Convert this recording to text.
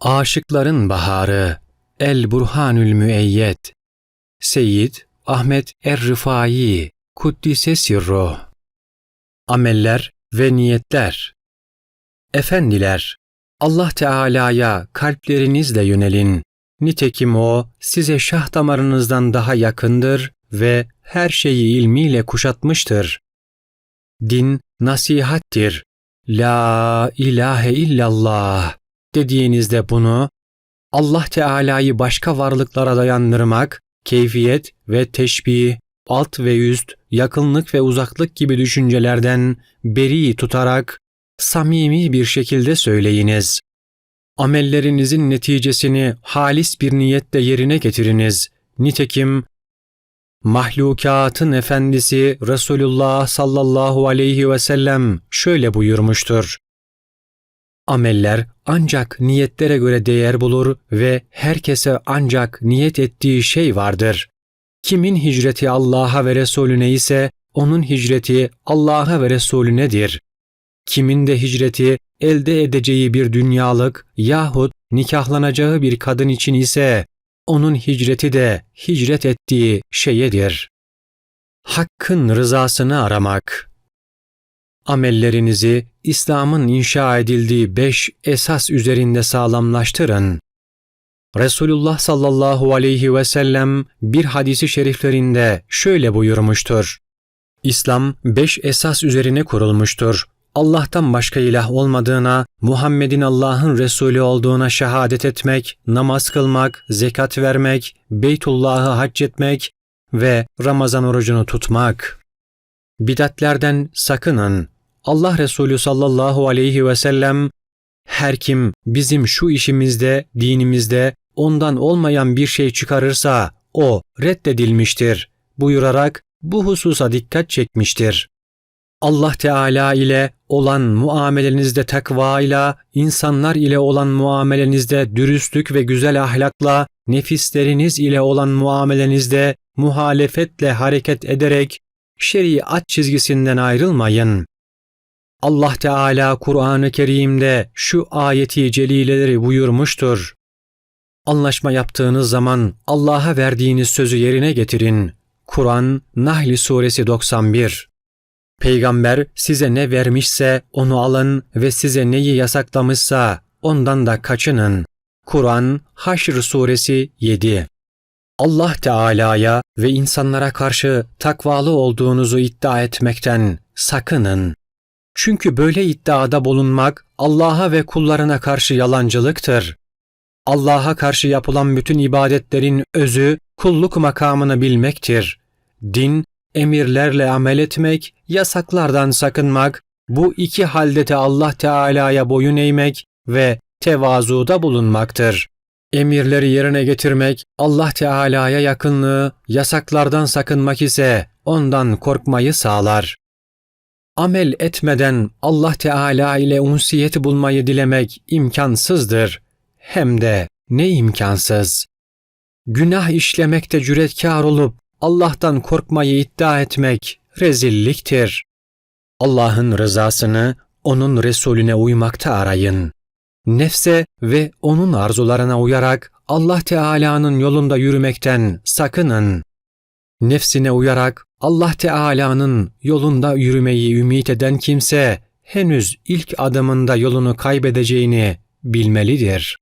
Aşıkların Baharı El Burhanül Müeyyed Seyyid Ahmet Er-Rıfai Kuddise Sirruh Ameller ve Niyetler Efendiler, Allah Teala'ya kalplerinizle yönelin. Nitekim O size şah damarınızdan daha yakındır ve her şeyi ilmiyle kuşatmıştır. Din nasihattir. La ilahe illallah dediğinizde bunu Allah Teala'yı başka varlıklara dayandırmak, keyfiyet ve teşbih, alt ve üst, yakınlık ve uzaklık gibi düşüncelerden beri tutarak samimi bir şekilde söyleyiniz. Amellerinizin neticesini halis bir niyetle yerine getiriniz. Nitekim mahlukatın efendisi Resulullah sallallahu aleyhi ve sellem şöyle buyurmuştur. Ameller ancak niyetlere göre değer bulur ve herkese ancak niyet ettiği şey vardır. Kimin hicreti Allah'a ve Resulüne ise onun hicreti Allah'a ve Resulünedir. Kimin de hicreti elde edeceği bir dünyalık yahut nikahlanacağı bir kadın için ise onun hicreti de hicret ettiği şeyedir. Hakkın rızasını aramak Amellerinizi İslam'ın inşa edildiği beş esas üzerinde sağlamlaştırın. Resulullah sallallahu aleyhi ve sellem bir hadisi şeriflerinde şöyle buyurmuştur. İslam beş esas üzerine kurulmuştur. Allah'tan başka ilah olmadığına, Muhammed'in Allah'ın Resulü olduğuna şehadet etmek, namaz kılmak, zekat vermek, Beytullah'ı hac etmek ve Ramazan orucunu tutmak. Bidatlerden sakının. Allah Resulü sallallahu aleyhi ve sellem her kim bizim şu işimizde, dinimizde ondan olmayan bir şey çıkarırsa o reddedilmiştir buyurarak bu hususa dikkat çekmiştir. Allah Teala ile olan muamelenizde takva ile, insanlar ile olan muamelenizde dürüstlük ve güzel ahlakla, nefisleriniz ile olan muamelenizde muhalefetle hareket ederek şeriat çizgisinden ayrılmayın. Allah Teala Kur'an-ı Kerim'de şu ayeti celileleri buyurmuştur. Anlaşma yaptığınız zaman Allah'a verdiğiniz sözü yerine getirin. Kur'an Nahl Suresi 91 Peygamber size ne vermişse onu alın ve size neyi yasaklamışsa ondan da kaçının. Kur'an Haşr Suresi 7 Allah Teala'ya ve insanlara karşı takvalı olduğunuzu iddia etmekten sakının. Çünkü böyle iddiada bulunmak Allah'a ve kullarına karşı yalancılıktır. Allah'a karşı yapılan bütün ibadetlerin özü kulluk makamını bilmektir. Din, emirlerle amel etmek, yasaklardan sakınmak, bu iki halde de Allah Teala'ya boyun eğmek ve tevazuda bulunmaktır. Emirleri yerine getirmek, Allah Teala'ya yakınlığı, yasaklardan sakınmak ise ondan korkmayı sağlar. Amel etmeden Allah Teala ile unsiyet bulmayı dilemek imkansızdır. Hem de ne imkansız. Günah işlemekte cüretkar olup Allah'tan korkmayı iddia etmek rezilliktir. Allah'ın rızasını onun Resulüne uymakta arayın. Nefse ve onun arzularına uyarak Allah Teala'nın yolunda yürümekten sakının. Nefsine uyarak Allah Teala'nın yolunda yürümeyi ümit eden kimse henüz ilk adımında yolunu kaybedeceğini bilmelidir.